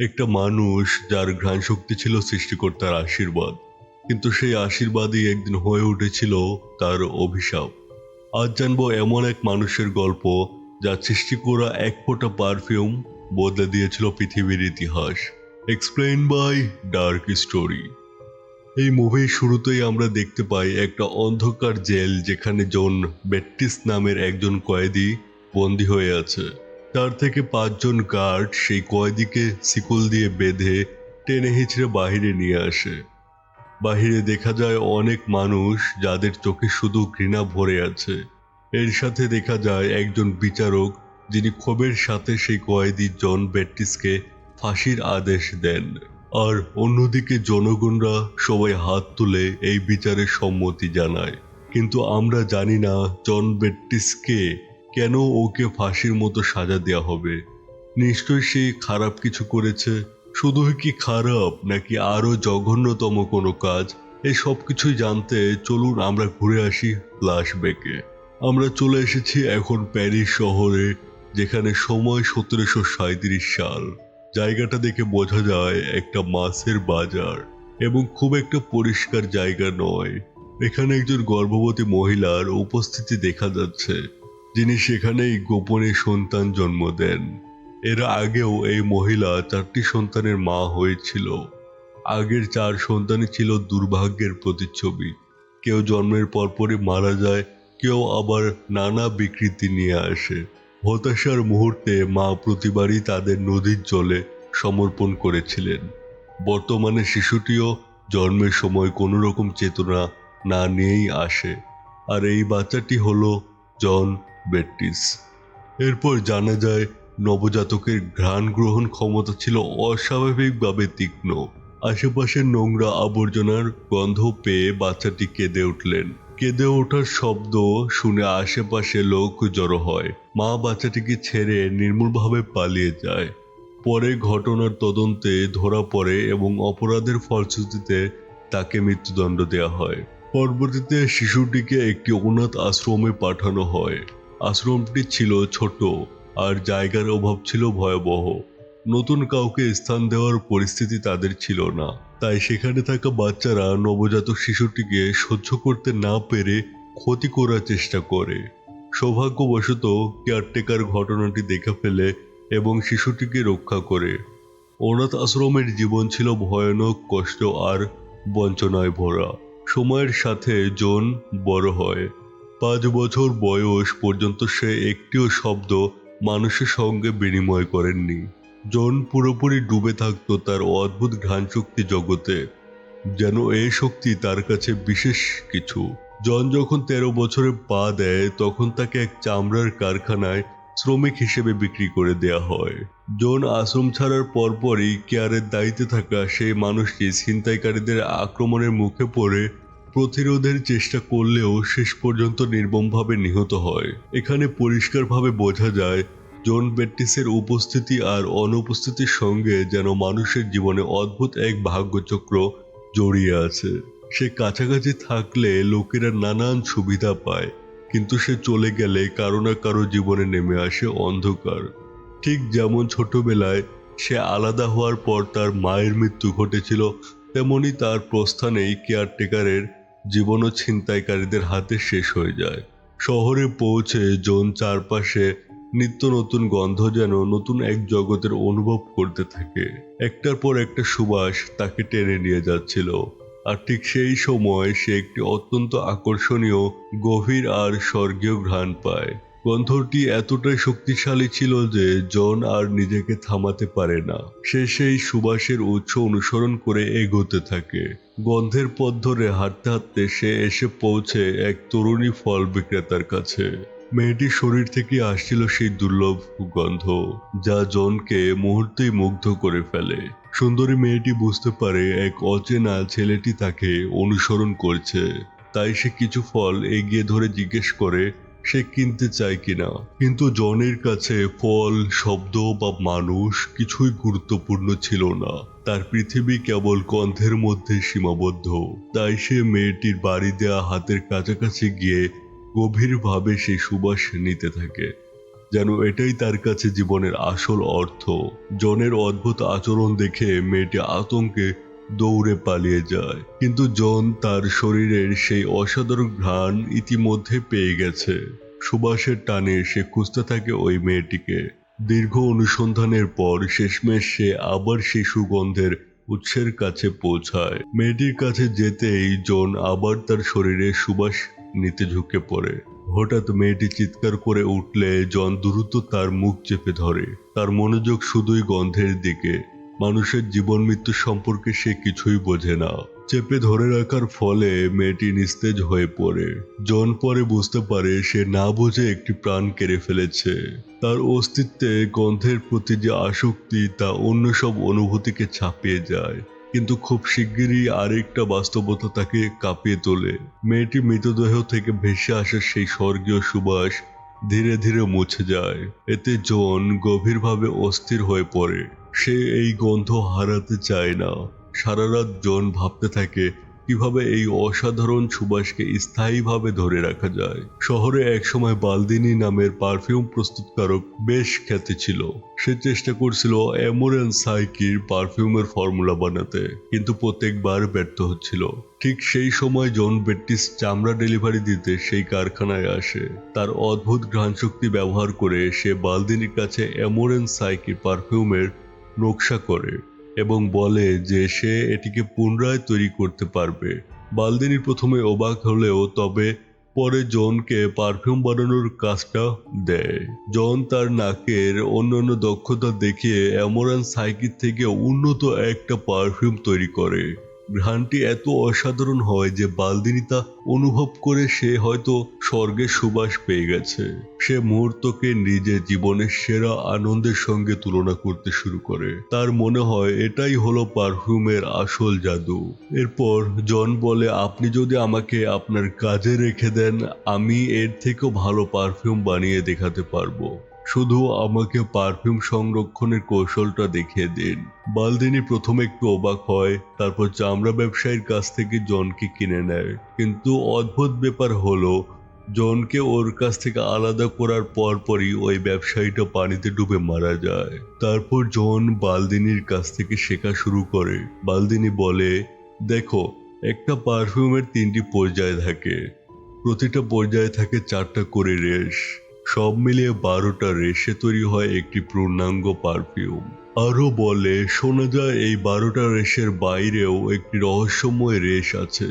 একটা মানুষ যার ঘ্রাণ শক্তি ছিল সৃষ্টিকর্তার আশীর্বাদ। কিন্তু সেই আশীর্বাদই একদিন হয়ে উঠেছিল তার অভিশাপ। আজ জানব এমন এক মানুষের গল্প যা সৃষ্টি করা এক ফোঁটা পারফিউম বদলে দিয়েছিল পৃথিবীর ইতিহাস। এক্সপ্লেন বাই ডার্ক স্টোরি এই মুভির শুরুতেই আমরা দেখতে পাই একটা অন্ধকার জেল যেখানে জন বেট্টিস নামের একজন কয়েদি বন্দী হয়ে আছে। তার থেকে পাঁচজন গার্ড সেই কয়েদিকে শিকল দিয়ে বেঁধে টেনে হিঁচড়ে বাহিরে নিয়ে আসে। বাহিরে দেখা যায় অনেক মানুষ যাদের চোখে শুধু ঘৃণা ভরে আছে। এর সাথে দেখা যায় একজন বিচারক যিনি ক্ষোভের সাথে সেই কয়েদি জন বেট্টিসকে ফাঁসির আদেশ দেন। আর অন্যদিকে জনগণরা সবাই হাত তুলে এই বিচারের সম্মতি জানায়। কিন্তু আমরা জানি না জন বেট্টিসকে কেন ওকে ফাঁসির মতো সাজা দেওয়া হবে? নিশ্চয়ই সে খারাপ কিছু করেছে। শুধুই কি খারাপ, নাকি আরও জঘন্যতম কোনো কাজ? এই সব কিছুই জানতে চলুন আমরা ঘুরে আসি ফ্ল্যাশব্যাকে। আমরা চলে এসেছি এখন প্যারিস শহরে, যেখানে সময় সতেরোশো সাঁত্রিশ সাল। জায়গাটা দেখে বোঝা যায় একটা মাছের বাজার, এবং খুব একটা পরিষ্কার জায়গা নয়। এখানে একজন গর্ভবতী মহিলার উপস্থিতি দেখা যাচ্ছে। যিনি সেখানেই গোপনে সন্তান জন্ম দেন। এর আগেও এই মহিলা চারটি সন্তানের মা হয়েছিল। আগের চার সন্তানই ছিল দুর্ভাগ্যের প্রতিচ্ছবি। কেউ জন্মের পরপরই মারা যায়, কেউ আবার নানা বিকৃতি নিয়ে আসে। হতাশার মুহূর্তে মা প্রতিবারই তাদের নদীর জলে সমর্পণ করেছিলেন। বর্তমানে শিশুটিও জন্মের সময় কোনো রকম চেতনা না নিয়েই আসে। আর এই বাচ্চাটি হলো জন বেট্টিস। এরপর জানা যায়, নবজাতকের ঘ্রাণ গ্রহণ ক্ষমতা ছিল অস্বাভাবিকভাবে তীক্ষ্ণ। আশেপাশের নোংরা আবর্জনার গন্ধ পেয়ে বাচ্চাটি কেঁদে উঠলেন। কেঁদে ওঠার শব্দ শুনে আশেপাশে লোক জড়ো হয়। মা বাচ্চাটিকে ছেড়ে নির্মূলভাবে পালিয়ে যায়। পরে ঘটনার তদন্তে ধরা পড়ে এবং অপরাধের ফলশ্রুতিতে তাকে মৃত্যুদণ্ড দেওয়া হয়। পরবর্তীতে শিশুটিকে একটি অনাথ আশ্রমে পাঠানো হয়। আশ্রমটি ছিল ছোট আর জায়গার অভাব ছিল ভয়াবহ। নতুন কাউকে স্থান দেওয়ার পরিস্থিতি তাদের ছিল না। তাই সেখানে থাকা বাচ্চারা নবজাতক শিশুটিকে সহ্য করতে না পেরে ক্ষতি করার চেষ্টা করে। সৌভাগ্যবশত কেয়ারটেকার ঘটনাটি দেখে ফেলে এবং শিশুটিকে রক্ষা করে। অনাথ আশ্রমের জীবন ছিল ভয়ানক, কষ্ট আর বঞ্চনায় ভরা। সময়ের সাথে জন বড় হয়। পাঁচ বছর বয়স পর্যন্ত সে একটিও শব্দ মানুষের সঙ্গে বিনিময় করেননি। জন পুরোপুরি ডুবে থাকত তার অদ্ভুত ঘ্রাণ শক্তি জগতে, যেন এই শক্তি তার কাছে বিশেষ কিছু। জন যখন তেরো বছরে পা দেয়, তখন তাকে এক চামড়ার কারখানায় শ্রমিক হিসেবে বিক্রি করে দেয়া হয়। জন আশ্রম ছাড়ার পরপরই কেয়ারের দায়িত্বে থাকা সেই মানুষটি ছিনতাইকারীদের আক্রমণের মুখে পড়ে প্রতিরোধের চেষ্টা করলেও শেষ পর্যন্ত নির্মমভাবে নিহত হয়। এখানে পরিষ্কারভাবে বোঝা যায়, জন বেট্টিসের উপস্থিতি আর অনুপস্থিতির সঙ্গে যেন মানুষের জীবনে অদ্ভুত এক ভাগ্যচক্র জড়িয়ে আছে। সে কাছাকাছি থাকলে লোকেরা নানান সুবিধা পায়, কিন্তু সে চলে গেলে কারও না কারও জীবনে নেমে আসে অন্ধকার। ঠিক যেমন ছোটবেলায় সে আলাদা হওয়ার পর তার মায়ের মৃত্যু ঘটেছিল, তেমনি তার প্রস্থানেই কেয়ারটেকারের জীবনও ছিনতাইকারীদের হাতে শেষ হয়ে যায়। শহরে পৌঁছে জোন চারপাশে নিত্য নতুন গন্ধ যেন নতুন এক জগতের অনুভব করতে থাকে। একটার পর একটা সুবাস তাকে টেনে নিয়ে যাচ্ছিল। আর ঠিক সেই সময় সে একটি অত্যন্ত আকর্ষণীয়, গভীর আর স্বর্গীয় ঘ্রাণ পায়। গন্ধটি এতটাই শক্তিশালী ছিল যে জন আর নিজেকে থামাতে পারে না। সে সেই সুবাসের উৎস অনুসরণ করে এগোতে থাকে। গন্ধের পথ ধরে হাঁটতে হাঁটতে সে এসে পৌঁছে এক তরুণী ফল বিক্রেতার কাছে। মেয়েটির শরীর থেকে আসছিল সেই দুর্লভ গন্ধ, যা জনকে মুহূর্তেই মুগ্ধ করে ফেলে। সুন্দরী মেয়েটি বুঝতে পারে এক অচেনা ছেলেটি তাকে অনুসরণ করছে। তাই সে কিছু ফল এগিয়ে ধরে জিজ্ঞেস করে সে কিনতে চায় কিনা। কিন্তু জনের কাছে ফল, শব্দ বা মানুষ কিছুই গুরুত্বপূর্ণ ছিল না। তার পৃথিবী কেবল গন্ধের মধ্যে সীমাবদ্ধ। তাই সে মেয়েটির বাড়ি দেয়া হাতের কাছাকাছি গিয়ে গভীরভাবে সে সুবাস নিতে থাকে। যেন এটাই তার কাছে জীবনের আসল অর্থ। জনের অদ্ভুত আচরণ দেখে মেয়েটি আতঙ্কে দৌড়ে পালিয়ে যায়। কিন্তু জন তার শরীরের সেই অসাধারণ ঘ্রাণ ইতিমধ্যে পেয়ে গেছে। সুবাসের টানে সে খুঁজতে থাকে ওই মেয়েটিকে। দীর্ঘ অনুসন্ধানের পর শেষমেশ সে আবার সেই সুগন্ধের উৎসের কাছে পৌঁছায়। মেয়েটির কাছে যেতেই জন আবার তার শরীরে সুবাস নিতে ঝুঁকে পড়ে। হঠাৎ মেয়েটি চিৎকার করে উঠলে জন দ্রুত তার মুখ চেপে ধরে। তার মনোযোগ শুধুই গন্ধের দিকে। মানুষের জীবন মৃত্যু সম্পর্কে সে কিছুই বোঝে না। চেপে ধরে রাখার ফলে মেয়েটি নিস্তেজ হয়ে পড়ে। জন পরে বুঝতে পারে সে না বুঝে একটি প্রাণ কেড়ে ফেলেছে। তার অস্তিত্বে গন্ধের প্রতি যে আসক্তি, তা অন্য সব অনুভূতিকে ছাপিয়ে যায়। কিন্তু খুব শিগগিরই আরেকটা বাস্তবতা তাকে কাঁপিয়ে তোলে। মেয়েটি মৃতদেহ থেকে ভেসে আসা সেই স্বর্গীয় সুবাস ধীরে ধীরে মুছে যায়। এতে জন গভীরভাবে অস্থির হয়ে পড়ে। সে এই গন্ধ হারাতে চায় না। সারা রাত জন ভাবতে থাকে কীভাবে এই অসাধারণ সুবাসকে স্থায়ীভাবে ধরে রাখা যায়? শহরে একসময় বালদিনী নামের পারফিউম প্রস্তুতকারক বেশ খ্যাতি ছিল। সে চেষ্টা করছিল অ্যামোরেন সাইকির পারফিউমের ফর্মুলা বানাতে, কিন্তু প্রত্যেকবার ব্যর্থ হচ্ছিল। ঠিক সেই সময় জন বেট্টিস চামড়া ডেলিভারি দিতে সেই কারখানায় আসে। তার অদ্ভুত ঘ্রাণশক্তি ব্যবহার করে সে বালদিনীর কাছে অ্যামোরেন সাইকির পারফিউমের নকশা করে। এবং বলে যে সে এটিকে পুনরায় তৈরি করতে পারবে। বালদিনি প্রথমে অবাক হলেও তবে পরে জনকে পারফিউম বানানোর কাজটা দেয়। জন তার নাকের অন্যান্য দক্ষতা দেখিয়ে অ্যামোরান সাইকির থেকে উন্নত একটা পারফিউম তৈরি করে। ঘ্রাণটি এত অসাধারণ হয় যে বালদিনী তা অনুভব করে সে হয়তো স্বর্গের সুবাস পেয়ে গেছে। সে মুহূর্তকে নিজের জীবনের সেরা আনন্দের সঙ্গে তুলনা করতে শুরু করে। তার মনে হয় এটাই হলো পারফিউমের আসল জাদু। এরপর জন বলে, আপনি যদি আমাকে আপনার কাজে রেখে দেন, আমি এর থেকেও ভালো পারফিউম বানিয়ে দেখাতে পারব। শুধু আমাকে পারফিউম সংরক্ষণের কৌশলটা দেখিয়ে দিন। বালদিনী প্রথমে একটু অবাক হয়, তারপর চামড়া ব্যবসায়ীর কাছ থেকে জনকে কিনে নেয়। কিন্তু অদ্ভুত ব্যাপার হলো, জনকে ওর কাছ থেকে আলাদা করার পরপরই ওই ব্যবসায়ীটা পানিতে ডুবে মারা যায়। তারপর জন বালদিনীর কাছ থেকে শেখা শুরু করে। বালদিনী বলে, দেখো, একটা পারফিউমের তিনটি পর্যায় থাকে। প্রতিটা পর্যায়ে থাকে চারটা করে রেশ। সব মিলিয়ে বারোটা রেশে তৈরি হয় একটি পূর্ণাঙ্গ পারফিউম। আরও বলে, শোনা যায় এই বারোটা রেশের বাইরেও একটি রহস্যময় রেশ আছে।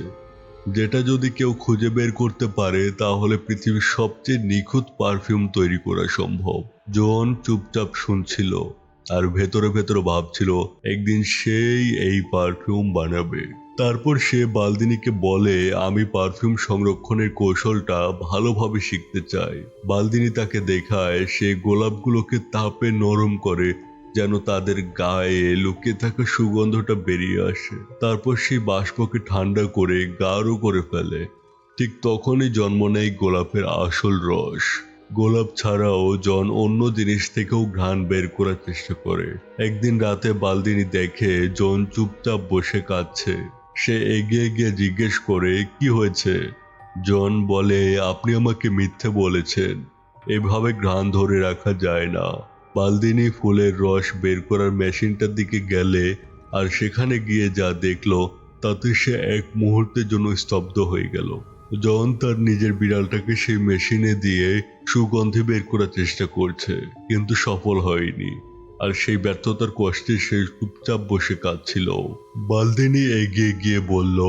যেটা যদি কেউ খুঁজে বের করতে পারে, তাহলে পৃথিবীর সবচেয়ে নিখুঁত পারফিউম তৈরি করা সম্ভব। জন চুপচাপ শুনছিল। আর ভেতরে ভেতরে ভাবছিল, একদিন সেই এই পারফিউম বানাবে। তারপর সে বালদিনীকে বলে, আমি পারফিউম সংরক্ষণের কৌশলটা ভালোভাবে শিখতে চাই। বালদিনী তাকে দেখায়, সে গোলাপগুলোকে তাপে নরম করে, যেন তাদের গায়ে লুকিয়ে থাকা সুগন্ধটা বেরিয়ে আসে। তারপর সেই বাষ্পকে ঠান্ডা করে, গাঢ় করে ফেলে। ঠিক তখনই জন্ম নেয় গোলাপের আসল রস। গোলাপ ছাড়াও জন অন্য জিনিস থেকেও ঘ্রাণ বের করার চেষ্টা করে। একদিন রাতে বালদিনী দেখে জন চুপচাপ বসে কাঁদছে। সে এগিয়ে গিয়ে জিজ্ঞেস করে, কি হয়েছে? জন বলে, আপনি আমাকে মিথ্যে বলেছেন। এভাবে ঘ্রাণ ধরে রাখা যায় না। বালদিনী ফুলের রস বের করার মেশিনটার দিকে গেলে আর সেখানে গিয়ে যা দেখল, তাতে সে এক মুহূর্তের জন্য স্তব্ধ হয়ে গেল। জন তার নিজের বিড়ালটাকে সেই মেশিনে দিয়ে সুগন্ধি বের করার চেষ্টা করছে, কিন্তু সফল হয়নি। আর সেই ব্যর্থতার কষ্টে সে চুপচাপ বসে কাঁদছিল। বালদিনী এগিয়ে গিয়ে বলল,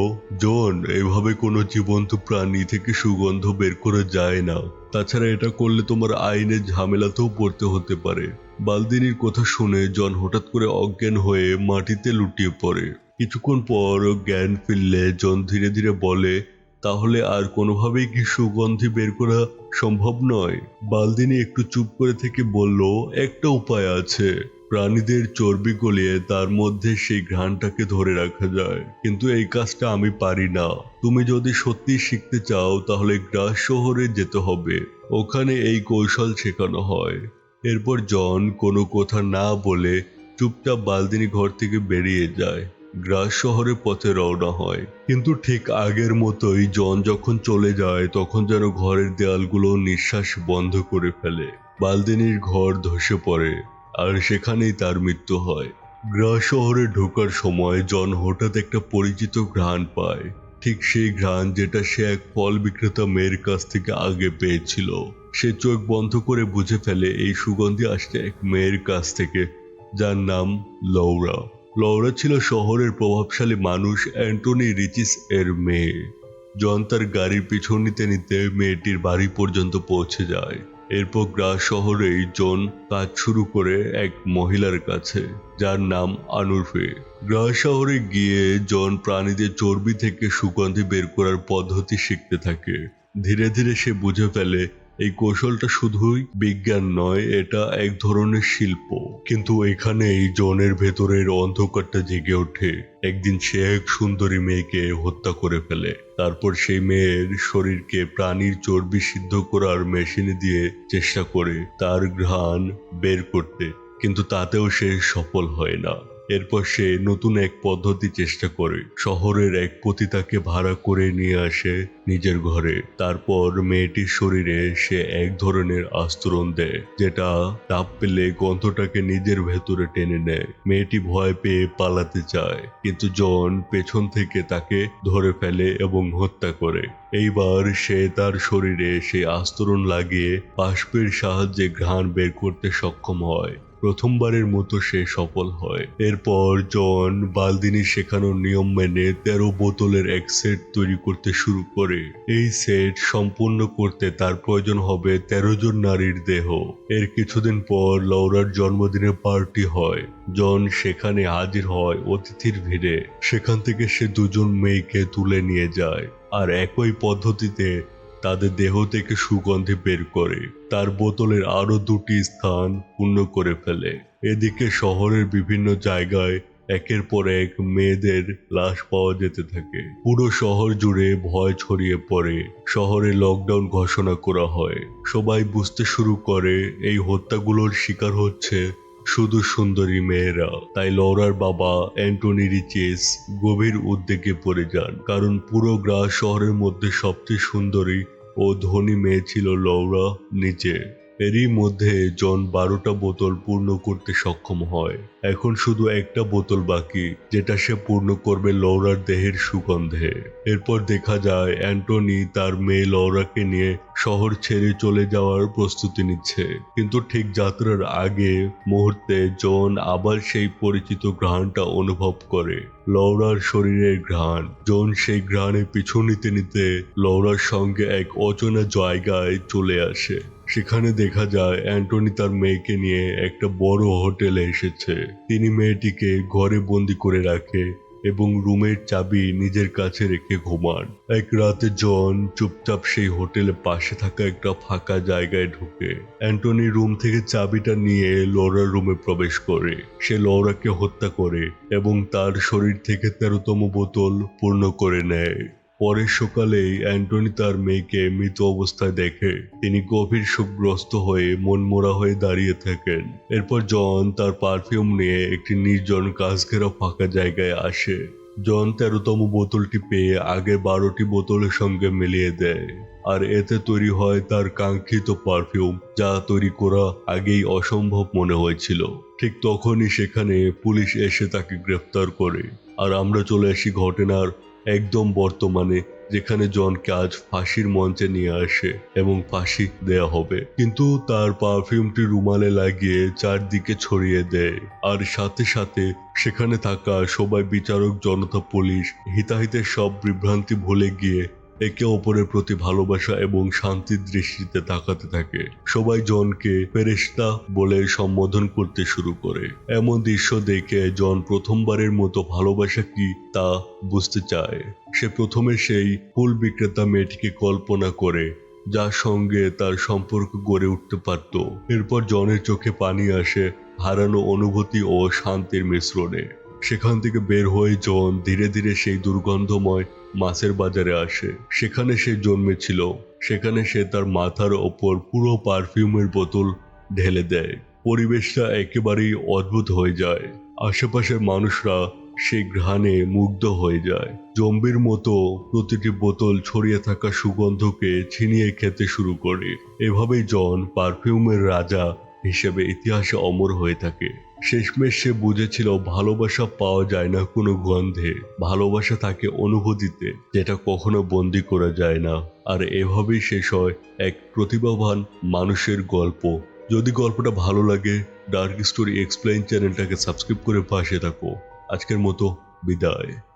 জন, এভাবে কোনো জীবন্ত প্রাণী থেকে সুগন্ধ বের করা যায় না। তাছাড়া এটা করলে তোমার আইনের ঝামেলাতেও পড়তে হতে পারে। বালদিনীর কথা শুনে জন হঠাৎ করে অজ্ঞান হয়ে মাটিতে লুটিয়ে পড়ে। কিছুক্ষণ পর জ্ঞান ফিরলে জন ধীরে ধীরে বলে তাহলে আর কোনোভাবেই কি সুগন্ধি বের করা সম্ভব নয়? বালদিনী একটু চুপ করে থেকে বলল, একটা উপায় আছে। প্রাণীদের চর্বি গলিয়ে তার মধ্যে সেই ঘ্রাণটাকে ধরে রাখা যায়। কিন্তু এই কাজটা আমি পারি না। তুমি যদি সত্যি শিখতে চাও, তাহলে গ্রাস শহরে যেতে হবে। ওখানে এই কৌশল শেখানো হয়। এরপর জন কোনো কথা না বলে চুপচাপ বালদিনী ঘর থেকে বেরিয়ে যায়। গ্রাস শহরের পথে রওনা হয়। কিন্তু ঠিক আগের মতোই জন যখন চলে যায়, তখন যেন ঘরের দেয়ালগুলো নিঃশ্বাস বন্ধ করে ফেলে। বালদিনীর ঘর ধসে পড়ে, আর সেখানেই তার মৃত্যু হয়। গ্রা শহরে ঢোকার সময় জন হঠাৎ একটা পরিচিত ঘ্রাণ পায়। ঠিক সেই ঘ্রাণ যেটা সে এক ফল বিক্রেতা মেয়ের কাছ থেকে আগে পেয়েছিল। সে চোখ বন্ধ করে বুঝে ফেলে, এই সুগন্ধি আসছে এক মেয়ের কাছ থেকে, যার নাম লৌরা লৌরা ছিল শহরের প্রভাবশালী মানুষ অ্যান্টনি রিচিস এর মেয়ে। জন তার গাড়ির পিছন নিতে নিতে মেয়েটির বাড়ি পর্যন্ত পৌঁছে যায়। এরপর গ্রা শহরেই জন কাজ শুরু করে এক মহিলার কাছে, যার নাম আনুরফে। গ্রা শহরে গিয়ে জন প্রাণীদের চর্বি থেকে সুগন্ধি বের করার পদ্ধতি শিখতে থাকে। ধীরে ধীরে সে বুঝে ফেলে এই কৌশলটা শুধুই বিজ্ঞান নয়, এটা এক ধরনের শিল্প। কিন্তু এখানেই জনের ভেতরের অন্ধকারটা জেগে ওঠে। একদিন সে এক সুন্দরী মেয়েকে হত্যা করে ফেলে। তারপর সেই মেয়ের শরীরকে প্রাণীর চর্বি সিদ্ধ করার মেশিনে দিয়ে চেষ্টা করে তার ঘ্রাণ বের করতে। কিন্তু তাতেও সে সফল হয় না। এরপর সে নতুন এক পদ্ধতি চেষ্টা করে। শহরের এক পতিতাকে ভাড়া করে নিয়ে আসে নিজের ঘরে। তারপর মেয়েটির শরীরে সে এক ধরনের আস্তরণ দেয়, যেটা তাপ পেলে গন্ধটাকে নিজের ভেতরে টেনে নেয়। মেয়েটি ভয় পেয়ে পালাতে চায়, কিন্তু জন পেছন থেকে তাকে ধরে ফেলে এবং হত্যা করে। এইবার সে তার শরীরে সেই আস্তরণ লাগিয়ে বাষ্পের সাহায্যে ঘ্রাণ বের করতে সক্ষম হয়। প্রথমবারের মতো সে সফল হয়। এরপর জন বালদিনী শেখানোর নিয়ম মেনে তেরো বোতলের এক সেট তৈরি করতে শুরু করে। এই সেট সম্পূর্ণ করতে তার প্রয়োজন হবে তেরো জন নারীর দেহ। এর কিছুদিন পর লৌরার জন্মদিনে পার্টি হয়। জন সেখানে হাজির হয় অতিথির ভিড়ে। সেখান থেকে সে দুজন মেয়েকে তুলে নিয়ে যায়। আর একই পদ্ধতিতে তাদের দেহ থেকে সুগন্ধি বের করে, তার বোতলের আরও দুটি স্থান পূর্ণ করে ফেলে। এদিকে শহরের বিভিন্ন জায়গায় একের পর এক মেয়েদের লাশ পাওয়া যেতে থাকে। পুরো শহর জুড়ে ভয় ছড়িয়ে পড়ে। শহরে লকডাউন ঘোষণা করা হয়। সবাই বুঝতে শুরু করে, এই হত্যাগুলোর শিকার হচ্ছে শুধু সুন্দরী মেয়েরা, তাই লরার বাবা অ্যান্টনি রিচেস গভীর উদ্বেগে পড়ে যান, কারণ পুরো গ্রাস শহরের মধ্যে সবচেয়ে সুন্দরী ও ধনী মেয়ে ছিল লৌরা নিজে এরই মধ্যে জন বারোটা বোতল পূর্ণ করতে সক্ষম হয়। এখন শুধু একটা বোতল বাকি, যেটা সে পূর্ণ করবে লৌরার দেহের সুগন্ধে। এরপর দেখা যায়, অ্যান্টনি তার মেয়ে লৌরাকে নিয়ে শহর ছেড়ে চলে যাওয়ার প্রস্তুতি নিচ্ছে। কিন্তু ঠিক যাত্রার আগে মুহূর্তে জন আবার সেই পরিচিত ঘ্রাণটা অনুভব করে লৌরার শরীরের ঘ্রাণ। জন সেই ঘ্রাণে পিছু নিতে নিতে লৌরার সঙ্গে এক অচেনা জায়গায় চলে আসে। সেখানে দেখা যায় অ্যান্টনি তার মেয়েকে নিয়ে একটা বড় হোটেলে এসেছে। তিনি মেয়েটিকে ঘরে বন্দি করে রাখে এবং রুমের চাবি নিজের কাছে রেখে ঘুমান। এক রাতে জন চুপচাপ সেই হোটেলে পাশে থাকা একটা ফাঁকা জায়গায় ঢুকে। অ্যান্টনি রুম থেকে চাবিটা নিয়ে লৌরার রুমে প্রবেশ করে। সে লৌরাকে হত্যা করে এবং তার শরীর থেকে তেরোতম বোতল পূর্ণ করে নেয়। পরের সকালেই অ্যান্টনি তার মেয়েকে মৃত অবস্থায় দেখে। তিনি গভীর শোকগ্রস্ত হয়ে মনমরা হয়ে দাঁড়িয়ে থাকেন। এরপর জন তার পারফিউম নিয়ে একটি নির্জন কাছঘেরা ফাঁকা জায়গায় আসে। জন তেরোতম বোতলটি পেয়ে আগে বারোটি বোতলের সঙ্গে মিলিয়ে দেয়। আর এতে তৈরি হয় তার কাঙ্ক্ষিত পারফিউম যা তৈরি করা আগেই অসম্ভব মনে হয়েছিল। ঠিক তখনই সেখানে পুলিশ এসে তাকে গ্রেফতার করে। আর আমরা চলে আসি ঘটনার একদম বর্তমানে, যেখানে জনকে আজ ফাঁসির মঞ্চে নিয়ে আসে এবং ফাঁসি দেয়া হবে। কিন্তু তার পারফিউমটি রুমালে লাগিয়ে চারদিকে ছড়িয়ে দেয়। আর সাথে সাথে সেখানে থাকা সবাই বিচারক, জনতা, পুলিশ, হিতাহিতের সব বিভ্রান্তি ভুলে গিয়ে একে অপরের প্রতি ভালোবাসা এবং শান্তির দৃষ্টিতে তাকাতে থাকে। সবাই জনকে ফেরেশতা বলে সম্বোধন করতে শুরু করে। এমন দৃশ্য দেখে জন প্রথমবারের মতো ভালোবাসা কি তা বুঝতে চায়। সে প্রথমে সেই ফুল বিক্রেতা মেয়েটিকে কল্পনা করে, যার সঙ্গে তার সম্পর্ক গড়ে উঠতে পারত। এরপর জনের চোখে পানি আসে হারানো অনুভূতি ও শান্তির মিশ্রণে। সেখান থেকে বের হয়ে জন ধীরে ধীরে সেই দুর্গন্ধময় মাছের বাজারে আসে। সেখানে সে জন্মেছিল। সেখানে সে তার মাথার ওপর পুরো পারফিউমের বোতল ঢেলে দেয়। পরিবেশটা একেবারেই অদ্ভুত হয়ে যায়। আশেপাশের মানুষরা সে ঘ্রাণে মুগ্ধ হয়ে যায়। জম্বির মতো প্রতিটি বোতল ছড়িয়ে থাকা সুগন্ধকে ছিনিয়ে খেতে শুরু করে। এভাবেই জন পারফিউমের রাজা হিসেবে ইতিহাসে অমর হয়ে থাকে। শেষমেশ সে বুঝেছিল ভালোবাসা পাওয়া যায় না কোনো গন্ধে। ভালোবাসা থাকে অনুভূতিতে যেটা কখনো বন্দি করা যায় না। আর এভাবেই শেষ হয় এক প্রতিভাবান মানুষের গল্প। যদি গল্পটা ভালো লাগে ডার্ক স্টোরি এক্সপ্লেন চ্যানেলটাকে সাবস্ক্রাইব করে পাশে থাকো। আজকের মতো বিদায়।